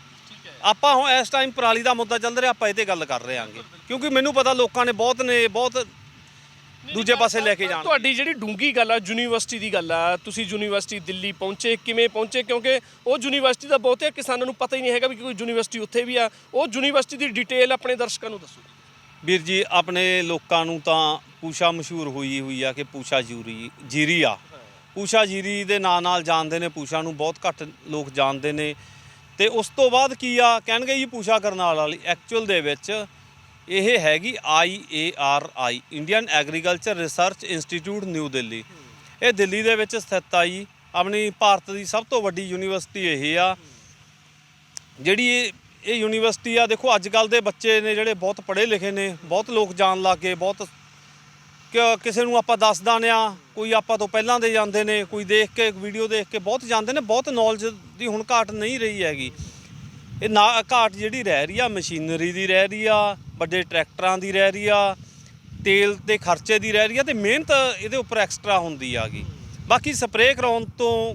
ਆਪਾਂ ਹੁਣ ਇਸ ਟਾਈਮ ਪਰਾਲੀ ਦਾ ਮੁੱਦਾ ਚੱਲ ਰਿਹਾ ਆਪਾਂ ਇਹ ਤੇ ਗੱਲ ਕਰ ਰਹੇ ਆਂਗੇ ਕਿਉਂਕਿ ਮੈਨੂੰ ਪਤਾ ਲੋਕਾਂ ਨੇ ਬਹੁਤ ਨੇ ਬਹੁਤ ਦੂਜੇ ਪਾਸੇ ਲੈ ਕੇ ਜਾਣ। ਤੁਹਾਡੀ ਜਿਹੜੀ ਡੂੰਗੀ ਗੱਲ ਆ ਯੂਨੀਵਰਸਿਟੀ ਦੀ ਗੱਲ ਆ ਤੁਸੀਂ ਯੂਨੀਵਰਸਿਟੀ ਦਿੱਲੀ ਪਹੁੰਚੇ ਕਿਵੇਂ ਪਹੁੰਚੇ? ਕਿਉਂਕਿ ਉਹ ਯੂਨੀਵਰਸਿਟੀ ਦਾ ਬਹੁਤੇ ਕਿਸਾਨਾਂ ਨੂੰ ਪਤਾ ਹੀ ਨਹੀਂ ਹੈਗਾ ਵੀ ਕੋਈ ਯੂਨੀਵਰਸਿਟੀ ਉੱਥੇ ਵੀ ਆ। ਉਹ ਯੂਨੀਵਰਸਿਟੀ ਦੀ ਡਿਟੇਲ ਆਪਣੇ ਦਰਸ਼ਕਾਂ ਨੂੰ ਦੱਸੋ। ਵੀਰ ਜੀ ਆਪਣੇ ਲੋਕਾਂ ਨੂੰ ਤਾਂ ਪੂਸ਼ਾ ਮਸ਼ਹੂਰ ਹੋਈ ਹੋਈ ਆ ਕਿ ਪੂਸ਼ਾ ਜੂਰੀ ਜੀਰੀ ਆ। ਪੂਸ਼ਾ ਜੀਰੀ ਦੇ ਨਾਂ ਨਾਲ ਜਾਣਦੇ ਨੇ, ਪੂਸ਼ਾ ਨੂੰ ਬਹੁਤ ਘੱਟ ਲੋਕ ਜਾਣਦੇ ਨੇ। ਤੇ ਉਸ ਤੋਂ ਬਾਅਦ ਕੀ ਆ, ਕਹਿਣਗੇ ਜੀ ਪੂਸ਼ਾ ਕਰਨਾਲ ਵਾਲੀ ਐਕਚੁਅਲ ਦੇ ਵਿੱਚ ਇਹ ਹੈਗੀ I A R I Indian agriculture research institute new Delhi ਇਹ ਦਿੱਲੀ ਦੇ ਵਿੱਚ ਸਥਿਤ ਆ ਜੀ। ਆਪਣੀ ਭਾਰਤ ਦੀ ਸਭ ਤੋਂ ਵੱਡੀ ਯੂਨੀਵਰਸਿਟੀ ਇਹ ਆ। ਜਿਹੜੀ ਇਹ ਇਹ ਯੂਨੀਵਰਸਿਟੀ ਆ, ਦੇਖੋ ਅੱਜ ਕੱਲ ਦੇ ਬੱਚੇ ਨੇ ਜਿਹੜੇ ਬਹੁਤ ਪੜ੍ਹੇ ਲਿਖੇ ਨੇ, ਬਹੁਤ ਲੋਕ ਜਾਣ ਲੱਗ ਗਏ, ਬਹੁਤ ਕਿ- ਕਿਸੇ ਨੂੰ ਆਪਾਂ ਦੱਸ ਦਾਨੇ ਆ, ਕੋਈ ਆਪਾਂ ਤੋਂ ਪਹਿਲਾਂ ਦੇ ਜਾਂਦੇ ਨੇ, ਕੋਈ ਦੇਖ ਕੇ ਵੀਡੀਓ ਦੇਖ ਕੇ ਬਹੁਤ ਜਾਂਦੇ ਨੇ, ਬਹੁਤ ਨੌਲੇਜ ਦੀ ਹੁਣ ਘਾਟ ਨਹੀਂ ਰਹੀ ਹੈਗੀ। ਇਹ ਨਾ, ਘਾਟ ਜਿਹੜੀ ਰਹਿ ਰਹੀ ਆ ਮਸ਼ੀਨਰੀ ਦੀ ਰਹਿ ਰਹੀ ਆ, ਵੱਡੇ ਟਰੈਕਟਰਾਂ ਦੀ ਰਹਿ ਰਹੀ ਆ, ਤੇਲ ਦੇ ਖਰਚੇ ਦੀ ਰਹਿ ਰਹੀ ਆ ਤੇ ਮਿਹਨਤ ਇਹਦੇ ਉੱਪਰ ਐਕਸਟਰਾ ਹੁੰਦੀ ਆਗੀ ਬਾਕੀ ਸਪਰੇਅ ਕਰਾਉਣ ਤੋਂ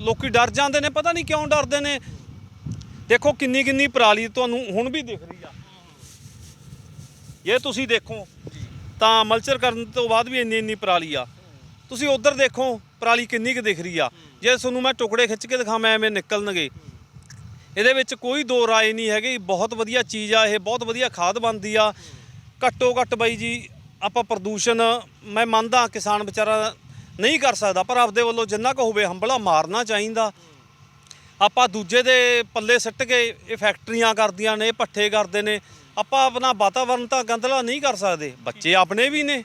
ਲੋਕੀ ਡਰ ਜਾਂਦੇ ਨੇ, ਪਤਾ ਨਹੀਂ ਕਿਉਂ ਡਰਦੇ ਨੇ। ਦੇਖੋ ਕਿੰਨੀ ਕਿੰਨੀ ਪਰਾਲੀ ਤੁਹਾਨੂੰ ਹੁਣ ਵੀ ਦਿਖ ਰਹੀ ਆ। ਇਹ ਤੁਸੀਂ ਦੇਖੋ ਤਾਂ ਮਲਚਰ ਕਰਨ ਤੋਂ ਬਾਅਦ ਵੀ ਇੰਨੀ ਇੰਨੀ ਪਰਾਲੀ ਆ। ਤੁਸੀਂ ਉਧਰ ਦੇਖੋ, ਪਰਾਲੀ ਕਿੰਨੀ ਕੁ ਦਿਖ ਰਹੀ ਆ। ਜੇ ਤੁਹਾਨੂੰ ਮੈਂ ਟੁਕੜੇ ਖਿੱਚ ਕੇ ਦਿਖਾਵਾਂ, ਐਵੇਂ ਨਿਕਲਣਗੇ। ਇਹਦੇ ਵਿੱਚ ਕੋਈ ਦੋ ਰਾਏ ਨਹੀਂ ਹੈਗੀ। ਬਹੁਤ ਵਧੀਆ ਚੀਜ਼ ਆ, ਇਹ ਬਹੁਤ ਵਧੀਆ ਖਾਦ ਬਣਦੀ ਆ। ਘੱਟੋ ਘੱਟ ਬਾਈ ਜੀ, ਆਪਾਂ ਪ੍ਰਦੂਸ਼ਣ ਮੈਂ ਮੰਨਦਾ, ਕਿਸਾਨ ਵਿਚਾਰਾ ਨਹੀਂ ਕਰ ਸਕਦਾ, ਪਰ ਆਪਦੇ ਵੱਲੋਂ ਜਿੰਨਾ ਕੁ ਹੋਵੇ ਹੰਬਲਾ ਮਾਰਨਾ ਚਾਹੀਦਾ। ਆਪਾਂ ਦੂਜੇ ਦੇ ਪੱਲੇ ਸਿੱਟ ਕੇ ਇਹ ਫੈਕਟਰੀਆਂ ਕਰਦੀਆਂ ਨੇ, ਇਹ ਪੱਠੇ ਕਰਦੇ ਨੇ। ਆਪਾਂ ਆਪਣਾ ਵਾਤਾਵਰਨ ਤਾਂ ਗੰਦਲਾ ਨਹੀਂ ਕਰ ਸਕਦੇ। ਬੱਚੇ ਆਪਣੇ ਵੀ ਨੇ।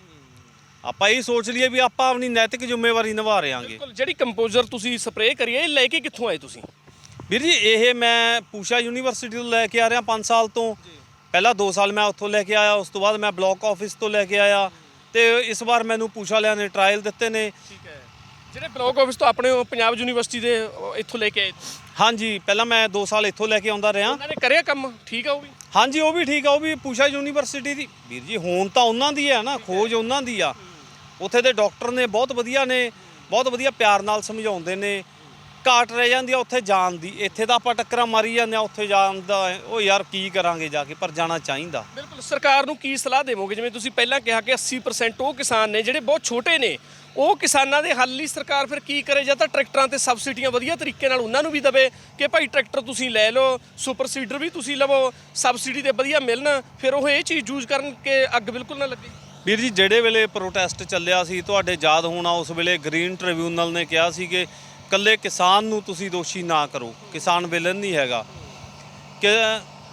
ਆਪਾਂ ਇਹ ਸੋਚ ਲਈਏ ਵੀ ਆਪਾਂ ਆਪਣੀ ਨੈਤਿਕ ਜ਼ਿੰਮੇਵਾਰੀ ਨਿਭਾ ਰਹੇ ਆਂਗੇ ਬਿਲਕੁਲ ਜਿਹੜੀ ਕੰਪੋਜ਼ਰ ਤੁਸੀਂ ਸਪਰੇਅ ਕਰੀ ਹੈ ਇਹ ਲੈ ਕੇ ਕਿੱਥੋਂ ਆਏ ਤੁਸੀਂ? ਵੀਰ ਜੀ ਇਹ ਮੈਂ ਪੂਸ਼ਾ ਯੂਨੀਵਰਸਿਟੀ ਤੋਂ ਲੈ ਕੇ ਆ ਰਿਹਾ 5 ਸਾਲ ਤੋਂ। ਪਹਿਲਾਂ 2 ਸਾਲ ਮੈਂ ਉੱਥੋਂ ਲੈ ਕੇ ਆਇਆ ਉਸ ਤੋਂ ਬਾਅਦ ਮੈਂ ਬਲਾਕ ਆਫਿਸ ਤੋਂ ਲੈ ਕੇ ਆਇਆ। ਤੇ ਇਸ ਵਾਰ ਮੈਨੂੰ ਪੂਸ਼ਾ ਵਾਲਿਆਂ ਨੇ ਟ੍ਰਾਇਲ ਦਿੱਤੇ ਨੇ। ਠੀਕ ਹੈ। ਜਿਹੜੇ ਬਲਾਕ ਆਫਿਸ ਤੋਂ ਆਪਣੇ ਪੰਜਾਬ ਯੂਨੀਵਰਸਿਟੀ ਦੇ ਇੱਥੋਂ ਲੈ ਕੇ ਆਏ। ਹਾਂਜੀ ਪਹਿਲਾਂ ਮੈਂ 2 ਸਾਲ ਇੱਥੋਂ ਲੈ ਕੇ ਆਉਂਦਾ ਰਿਹਾ। ਉਹਨਾਂ ਨੇ ਕਰਿਆ ਕੰਮ? ਠੀਕ ਆ ਉਹ ਵੀ? ਹਾਂਜੀ, ਉਹ ਵੀ ਠੀਕ ਆ, ਉਹ ਵੀ ਪੂਸ਼ਾ ਯੂਨੀਵਰਸਿਟੀ ਦੀ। ਵੀਰ ਜੀ, ਹੋਣ ਤਾਂ ਉਹਨਾਂ ਦੀ ਹੈ ਨਾ, ਖੋਜ ਉਹਨਾਂ ਦੀ ਆ। ਉੱਥੇ ਦੇ ਡਾਕਟਰ ਨੇ ਬਹੁਤ ਵਧੀਆ ਨੇ, ਬਹੁਤ ਵਧੀਆ ਪਿਆਰ ਨਾਲ ਸਮਝਾਉਂਦੇ ਨੇ। ਘਾਟ ਰਹਿ ਜਾਂਦੀ ਆ, ਉੱਥੇ ਜਾਣ ਦੀ। ਇੱਥੇ ਤਾਂ ਆਪਾਂ ਟੱਕਰਾਂ ਮਾਰੀ ਜਾਂਦੇ ਆ, ਉੱਥੇ ਜਾਣ ਦਾ ਉਹ ਯਾਰ ਕੀ ਕਰਾਂਗੇ ਜਾ ਕੇ, ਪਰ ਜਾਣਾ ਚਾਹੀਦਾ। ਬਿਲਕੁਲ, ਸਰਕਾਰ ਨੂੰ ਕੀ ਸਲਾਹ ਦੇਵੋਗੇ? ਜਿਵੇਂ ਤੁਸੀਂ ਪਹਿਲਾਂ ਕਿਹਾ ਕਿ 80% ਉਹ ਕਿਸਾਨ ਨੇ ਜਿਹੜੇ ਬਹੁਤ ਛੋਟੇ ਨੇ ਉਹ ਕਿਸਾਨਾਂ ਦੇ ਹੱਲ ਲਈ ਸਰਕਾਰ ਫਿਰ ਕੀ ਕਰੇ? ਜਾਂ ਤਾਂ ਟਰੈਕਟਰਾਂ ਤੇ ਸਬਸਿਡੀਆਂ ਵਧੀਆ ਤਰੀਕੇ ਨਾਲ ਉਹਨਾਂ ਨੂੰ ਵੀ ਦਵੇ ਕਿ ਭਾਈ ਟਰੈਕਟਰ ਤੁਸੀਂ ਲੈ ਲਓ, ਸੁਪਰ ਸੀਡਰ ਵੀ ਤੁਸੀਂ ਲਵੋ, ਸਬਸਿਡੀ ਤੇ ਵਧੀਆ ਮਿਲਣ, ਫਿਰ ਉਹ ਇਹ ਚੀਜ਼ ਯੂਜ਼ ਕਰਨ ਕਿ ਅੱਗ ਬਿਲਕੁਲ ਨਾ ਲੱਗੇ। ਵੀਰ ਜੀ, ਜਿਹੜੇ ਵੇਲੇ ਪ੍ਰੋਟੈਸਟ ਚੱਲਿਆ ਸੀ, ਤੁਹਾਡੇ ਯਾਦ ਹੋਣਾ ਉਸ ਵੇਲੇ ਗ੍ਰੀਨ ਟ੍ਰਿਬਿਊਨਲ ਨੇ ਕਿਹਾ ਸੀ ਕਿ ਕੱਲੇ ਕਿਸਾਨ ਨੂੰ ਤੁਸੀਂ ਦੋਸ਼ੀ ਨਾ ਕਰੋ, ਕਿਸਾਨ ਵਿਲਨ ਨਹੀਂ ਹੈਗਾ। ਕਿ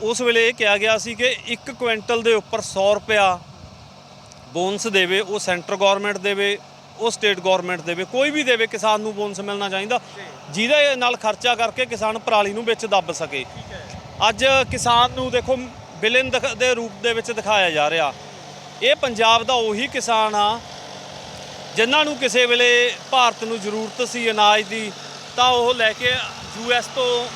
ਉਸ ਵੇਲੇ ਇਹ ਕਿਹਾ ਗਿਆ ਸੀ ਕਿ 1 ਕੁਇੰਟਲ ਦੇ ਉੱਪਰ 100 ਰੁਪਿਆ ਬੋਨਸ ਦੇਵੇ, ਉਹ ਸੈਂਟਰ ਗਵਰਨਮੈਂਟ ਦੇਵੇ ਉਹ ਸਟੇਟ ਗਵਰਨਮੈਂਟ ਦੇਵੇ, ਕੋਈ ਵੀ ਦੇਵੇ, ਕਿਸਾਨ ਨੂੰ ਬੋਨਸ ਮਿਲਣਾ ਚਾਹੀਦਾ। ਜਿਹਦੇ ਨਾਲ ਖਰਚਾ ਕਰਕੇ ਕਿਸਾਨ ਪਰਾਲੀ ਨੂੰ ਵਿੱਚ ਦੱਬ ਸਕੇ। ਅੱਜ ਕਿਸਾਨ ਨੂੰ ਦੇਖੋ ਵਿਲਨ ਦੇ ਰੂਪ ਦੇ ਵਿੱਚ ਦਿਖਾਇਆ ਜਾ ਰਿਹਾ। ਇਹ ਪੰਜਾਬ ਦਾ ਉਹੀ ਕਿਸਾਨ ਆ, ਜਿਨ੍ਹਾਂ ਨੂੰ ਕਿਸੇ ਵੇਲੇ ਭਾਰਤ ਨੂੰ ਜ਼ਰੂਰਤ ਸੀ ਅਨਾਜ ਦੀ, ਤਾਂ ਉਹ ਲੈ ਕੇ ਯੂਐਸ ਤੋਂ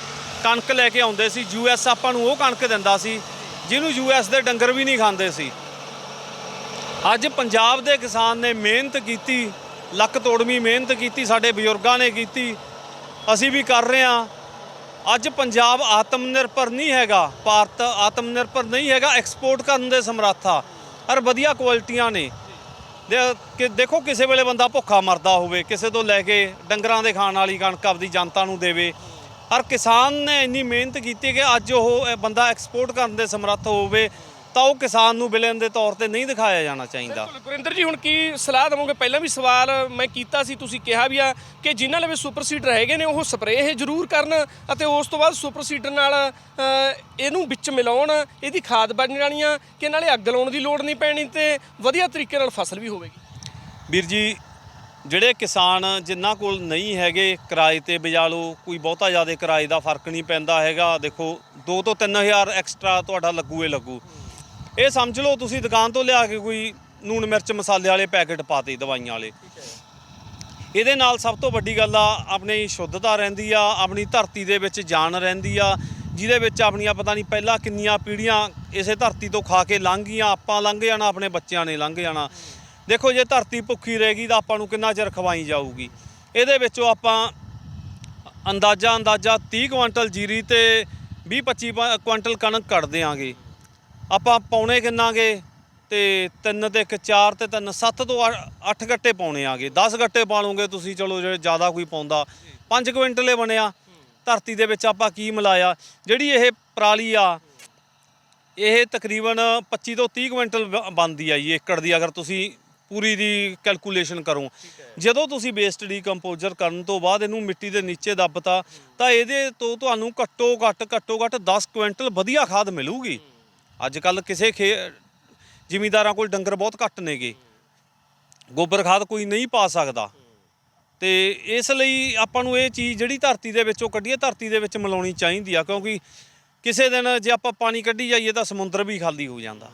ਕਣਕ ਲੈ ਕੇ ਆਉਂਦੇ ਸੀ। ਯੂਐਸ ਆਪਾਂ ਨੂੰ ਉਹ ਕਣਕ ਦਿੰਦਾ ਸੀ, ਜਿਹਨੂੰ ਯੂਐਸ ਦੇ ਡੰਗਰ ਵੀ ਨਹੀਂ ਖਾਂਦੇ ਸੀ। ਅੱਜ ਪੰਜਾਬ ਦੇ ਕਿਸਾਨ ਨੇ ਮਿਹਨਤ ਕੀਤੀ, ਲੱਕ ਤੋੜਵੀਂ ਮਿਹਨਤ ਕੀਤੀ, ਸਾਡੇ ਬਜ਼ੁਰਗਾਂ ਨੇ ਕੀਤੀ। ਅਸੀਂ ਵੀ ਕਰ ਰਹੇ ਹਾਂ। ਅੱਜ ਪੰਜਾਬ ਆਤਮ ਨਿਰਭਰ ਨਹੀਂ ਹੈਗਾ, ਭਾਰਤ ਆਤਮ ਨਿਰਭਰ ਨਹੀਂ ਹੈਗਾ ਐਕਸਪੋਰਟ ਕਰਨ ਦੇ ਸਮਰੱਥਾ। ਔਰ ਵਧੀਆ ਕੁਆਲਿਟੀਆਂ ਨੇ। ਕਿ ਦੇਖੋ ਕਿਸੇ ਵੇਲੇ ਬੰਦਾ ਭੁੱਖਾ ਮਰਦਾ ਹੋਵੇ, ਕਿਸੇ ਤੋਂ ਲੈ ਕੇ ਡੰਗਰਾਂ ਦੇ ਖਾਣ ਵਾਲੀ ਕਣਕ ਆਪਦੀ ਜਨਤਾ ਨੂੰ ਦੇਵੇ। ਔਰ ਕਿਸਾਨ ਨੇ ਇੰਨੀ ਮਿਹਨਤ ਕੀਤੀ ਕਿ ਅੱਜ ਉਹ ਬੰਦਾ ਐਕਸਪੋਰਟ ਕਰਨ ਦੇ ਸਮਰੱਥ ਹੋਵੇ। ਤਾਂ ਉਹ ਕਿਸਾਨ ਨੂੰ ਵਿਲਨ ਦੇ ਤੌਰ ਤੇ ਨਹੀਂ ਦਿਖਾਇਆ ਜਾਣਾ ਚਾਹੀਦਾ। ਬਿਲਕੁਲ। ਗੁਰਿੰਦਰ ਜੀ ਹੁਣ ਕੀ ਸਲਾਹ ਦਵੋਗੇ? ਪਹਿਲਾਂ ਵੀ ਸਵਾਲ ਮੈਂ ਕੀਤਾ ਸੀ ਤੁਸੀਂ ਕਿਹਾ ਵੀ ਆ ਕਿ ਜਿਨ੍ਹਾਂ ਲਵੇ ਸੁਪਰ ਸੀਡਰ ਹੈਗੇ ਨੇ ਉਹ ਸਪਰੇਅ ਇਹ ਜ਼ਰੂਰ ਕਰਨ ਅਤੇ ਉਸ ਤੋਂ ਬਾਅਦ ਸੁਪਰ ਸੀਡਰ ਨਾਲ ਇਹਨੂੰ ਵਿੱਚ ਮਿਲਾਉਣ ਇਹਦੀ ਖਾਦ ਬਣ ਜਾਣੀ ਆ ਕਿ ਨਾਲੇ ਅੱਗ ਲਾਉਣ ਦੀ ਲੋੜ ਨਹੀਂ ਪੈਣੀ ਤੇ ਵਧੀਆ ਤਰੀਕੇ ਨਾਲ ਫਸਲ ਵੀ ਹੋਵੇਗੀ। ਵੀਰ ਜੀ ਜਿਹੜੇ ਕਿਸਾਨ ਜਿਨ੍ਹਾਂ ਕੋਲ ਨਹੀਂ ਹੈਗੇ ਕਿਰਾਏ ਤੇ ਬਜਾ ਲਓ ਕੋਈ ਬਹੁਤਾ ਜ਼ਿਆਦਾ ਕਿਰਾਏ ਦਾ ਫ਼ਰਕ ਨਹੀਂ ਪੈਂਦਾ ਹੈਗਾ। ਦੇਖੋ 2 ਤੋਂ 3000 ਐਕਸਟਰਾ ਤੁਹਾਡਾ ਲੱਗੂ ਲੱਗੂ। ਇਹ ਸਮਝ ਲਓ, ਤੁਸੀਂ ਦੁਕਾਨ ਤੋਂ ਲਿਆ ਕੇ ਕੋਈ ਨੂਣ ਮਿਰਚ ਮਸਾਲੇ ਵਾਲੇ ਪੈਕੇਟ ਪਾਤੇ ਦਵਾਈਆਂ ਵਾਲੇ। ਇਹਦੇ ਨਾਲ ਸਭ ਤੋਂ ਵੱਡੀ ਗੱਲ ਆ, ਆਪਣੀ ਸ਼ੁੱਧਤਾ ਰਹਿੰਦੀ ਆ, ਆਪਣੀ ਧਰਤੀ ਦੇ ਵਿੱਚ ਜਾਨ ਰਹਿੰਦੀ ਆ, ਜਿਹਦੇ ਵਿੱਚ ਆਪਣੀਆਂ ਪਤਾ ਨਹੀਂ ਪਹਿਲਾਂ ਕਿੰਨੀਆਂ ਪੀੜ੍ਹੀਆਂ ਇਸੇ ਧਰਤੀ ਤੋਂ ਖਾ ਕੇ ਲੰਘ ਗਈਆਂ, ਆਪਾਂ ਲੰਘ ਜਾਣਾ, ਆਪਣੇ ਬੱਚਿਆਂ ਨੇ ਲੰਘ ਜਾਣਾ। ਦੇਖੋ, ਜੇ ਧਰਤੀ ਭੁੱਖੀ ਰਹੇਗੀ ਤਾਂ ਆਪਾਂ ਨੂੰ ਕਿੰਨਾ ਚਿਰ ਖਵਾਈ ਜਾਊਗੀ। ਇਹਦੇ ਵਿੱਚੋਂ ਆਪਾਂ ਅੰਦਾਜ਼ਾ ਅੰਦਾਜ਼ਾ 30 ਕੁਇੰਟਲ ਜੀਰੀ ਤੇ 20 25 ਕੁਇੰਟਲ ਕਣਕ ਕੱਢ ਦਿਆਂਗੇ। ਆਪਾਂ ਪਾਉਣੇ ਕਿੰਨਾਗੇ? ਤੇ ਤਿੰਨ ਤੇ ਇੱਕ, ਚਾਰ ਤੇ ਤਿੰਨ, ਸੱਤ ਤੋਂ 8 ਗੱਟੇ ਪਾਉਣੇ ਆਗੇ। 10 ਗੱਟੇ ਪਾ ਲਓਗੇ ਤੁਸੀਂ, ਚਲੋ ਜੇ ਜ਼ਿਆਦਾ ਕੋਈ ਪਾਉਂਦਾ। 5 ਕੁਇੰਟਲੇ ਬਣਿਆ। ਧਰਤੀ ਦੇ ਵਿੱਚ ਆਪਾਂ ਕੀ ਮਿਲਾਇਆ? ਜਿਹੜੀ ਇਹ ਪਰਾਲੀ ਆ, ਇਹ ਤਕਰੀਬਨ 25 ਤੋਂ 30 ਕੁਇੰਟਲ ਬ- ਬਣਦੀ ਆ ਜੀ, ਏਕੜ ਦੀ, ਅਗਰ ਤੁਸੀਂ ਪੂਰੀ ਦੀ ਕੈਲਕੂਲੇਸ਼ਨ ਕਰੋ। ਜਦੋਂ ਤੁਸੀਂ ਵੇਸਟ ਡੀਕੰਪੋਜ਼ਰ ਕਰਨ ਤੋਂ ਬਾਅਦ ਇਹਨੂੰ ਮਿੱਟੀ ਦੇ ਨੀਚੇ ਦੱਬਤਾ, ਤਾਂ ਇਹਦੇ ਤੋਂ ਤੁਹਾਨੂੰ ਘੱਟੋ ਘੱਟ ਘੱਟੋ ਘੱਟ 10 ਕੁਇੰਟਲ ਵਧੀਆ ਖਾਦ ਮਿਲੂਗੀ। ਅੱਜ ਕੱਲ ਕਿਸੇ ਖੇ ਜ਼ਿਮੀਂਦਾਰਾਂ ਕੋਲ ਡੰਗਰ ਬਹੁਤ ਘੱਟ ਨੇਗੇ। ਗੋਬਰ ਖਾਦ ਕੋਈ ਨਹੀਂ ਪਾ ਸਕਦਾ। ਤੇ ਇਸ ਲਈ ਆਪਾਂ ਨੂੰ ਇਹ ਚੀਜ਼ ਜਿਹੜੀ ਧਰਤੀ ਦੇ ਵਿੱਚੋਂ ਕੱਢੀਏ, ਧਰਤੀ ਦੇ ਵਿੱਚ ਮਿਲਾਉਣੀ ਚਾਹੀਦੀ ਆ, ਕਿਉਂਕਿ ਕਿਸੇ ਦਿਨ ਜੇ ਆਪਾਂ ਪਾਣੀ ਕੱਢੀ ਜਾਈਏ ਤਾਂ ਸਮੁੰਦਰ ਵੀ ਖਾਲੀ ਹੋ ਜਾਂਦਾ।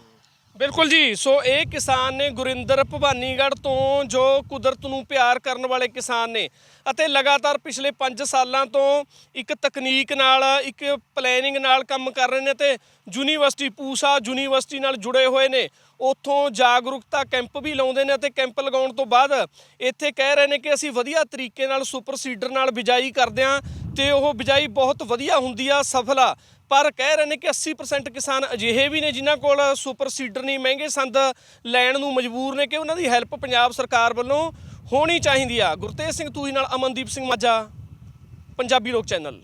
ਬਿਲਕੁਲ ਜੀ। ਸੋ ਇਹ ਕਿਸਾਨ ਨੇ ਗੁਰਿੰਦਰ ਭਵਾਨੀਗੜ੍ਹ ਤੋਂ ਜੋ ਕੁਦਰਤ ਨੂੰ ਪਿਆਰ ਕਰਨ ਵਾਲੇ ਕਿਸਾਨ ਨੇ ਅਤੇ ਲਗਾਤਾਰ ਪਿਛਲੇ 5 ਸਾਲਾਂ ਤੋਂ ਇੱਕ ਤਕਨੀਕ ਨਾਲ, ਇੱਕ ਪਲੈਨਿੰਗ ਨਾਲ ਕੰਮ ਕਰ ਰਹੇ ਨੇ ਤੇ ਯੂਨੀਵਰਸਿਟੀ ਪੂਸਾ ਯੂਨੀਵਰਸਿਟੀ ਨਾਲ ਜੁੜੇ ਹੋਏ ਨੇ। ਉੱਥੋਂ ਜਾਗਰੂਕਤਾ ਕੈਂਪ ਵੀ ਲਾਉਂਦੇ ਨੇ ਅਤੇ ਕੈਂਪ ਲਗਾਉਣ ਤੋਂ ਬਾਅਦ ਇੱਥੇ ਕਹਿ ਰਹੇ ਨੇ ਕਿ ਅਸੀਂ ਵਧੀਆ ਤਰੀਕੇ ਨਾਲ ਸੁਪਰ ਸੀਡਰ ਨਾਲ ਬਿਜਾਈ ਕਰਦੇ ਹਾਂ ਤੇ ਉਹ ਬਿਜਾਈ ਬਹੁਤ ਵਧੀਆ ਹੁੰਦੀ ਆ, ਸਫਲ ਆ। ਪਰ ਕਹਿ ਰਹੇ ਨੇ ਕਿ 80% ਕਿਸਾਨ ਅਜਿਹੇ ਵੀ ਨੇ ਜਿਨ੍ਹਾਂ ਕੋਲ ਸੁਪਰ ਸੀਡਰ ਨਹੀਂ, ਮਹਿੰਗੇ ਸੰਦ ਲੈਣ ਨੂੰ ਮਜਬੂਰ ਨੇ ਕਿ ਉਹਨਾਂ ਦੀ ਹੈਲਪ ਪੰਜਾਬ ਸਰਕਾਰ ਵੱਲੋਂ ਹੋਣੀ ਚਾਹੀਦੀ ਆ। ਗੁਰਤੇਜ ਸਿੰਘ ਤੂਹੀ ਨਾਲ ਅਮਨਦੀਪ ਸਿੰਘ ਮਾਝਾ, ਪੰਜਾਬੀ ਲੋਕ ਚੈਨਲ।